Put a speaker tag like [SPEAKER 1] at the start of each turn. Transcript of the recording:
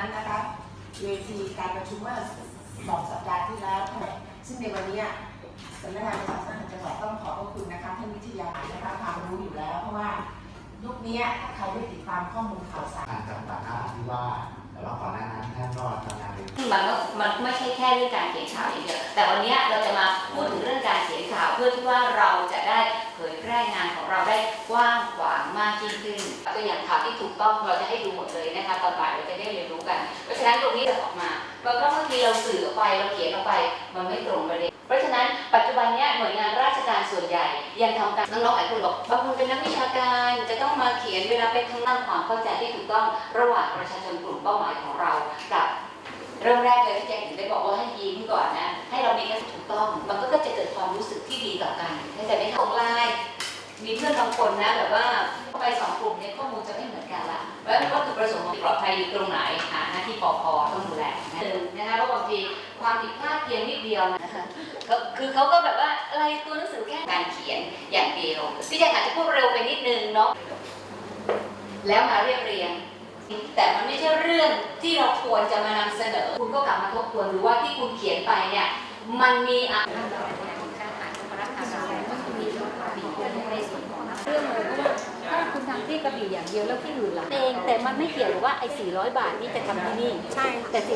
[SPEAKER 1] นั้นนะคะเวทีการประชุมเมื่อสองสัปดาห์ที่แล้ว ซึ่งในวันเนี้ยสำนักงานประชาสัมพันธ์จังหวัดต้องขอบพระคุณนะคะท่านวิทยานะคะความรู้อยู่แล้ว เพราะว่ายุคนี้ถ้าใครได้ติดตามข้อมูลข่าวสาร
[SPEAKER 2] การจังหวัดนราธิวาสแต่ว่าก่อนหน้านั้นท่านก็ทำงานเป็น
[SPEAKER 3] มันก็มันไม่ใช่แค่เรื่องการเขียนข่าวอย่างเดียวแต่วันเนี้ยเราจะมาพูดถึงเรื่องการเขียนข่าวเพื่อที่ว่าเราจะได้เผยแพร่งานของเราได้กว้างขวางมากยิ่งขึ้นตัวอย่างข่าวที่ถูกต้องเราจะให้ดูหมดเลยนะคะตอนบ่ายเราจะางทีเราสื่อออกไปเราเขียนออกไป มันไม่ตรงประเด็นเพราะฉะนั้นปัจจุบันเนี้ยหน่วยงานราชการส่วนใหญ่ ยังทำการน้องๆหลายคนบอกบางคนเป็นนักวิชาการจะต้องมาเขียนเวลาไปข้างหน้าความเข้าใจที่ถูกต้องระหว่างประชาชนกลุ่มเป้าหมายของเรากับเริ่มแรกเลยที่แจ็คถึงได้บอกว่าให้ยิ้มก่อนนะ ให้เรามีกันถูกต้อง มันก็จะเกิดความรู้สึกที่ดีต่อกันเข้าใจไหมคะของไลน์มีเพื่อนบางคนนะแบบว่าไปสองกลุ่มเนี่ยข้อมูลจะไม่เหมือนกันละเพราะฉะนั้นวัตถุประสงค์ของปลอดภัยอยู่ตรงไหนหาหน้าที่ปอพต้องดูแลนะ ผิดพลาดเพียงนิดเดียวนะคะคือเขาก็แบบว่าอะไรตัวหนังสือแค่การเขียนอย่างเดียวพี่แจ็คอาจจะพูดเร็วไปนิดนึงเนาะแล้วมาเรียบเรียง แต่มันไม่ใช่เรื่องที่เราควรจะมานำเสนอ คุณก็กลับมาทบทวนดูว่าที่คุณเขียนไปเนี่ยมันมีอะไร
[SPEAKER 4] เรื่องเลยว่าถ้าคุณทำที่กระบี่อย่างเดียวแล้วที่อื่นล่ะเองแต่มันไม่เกี่ยวกับว่าไอ้400 บาทนี่จะทำที่นี่ ใช่แต่สิ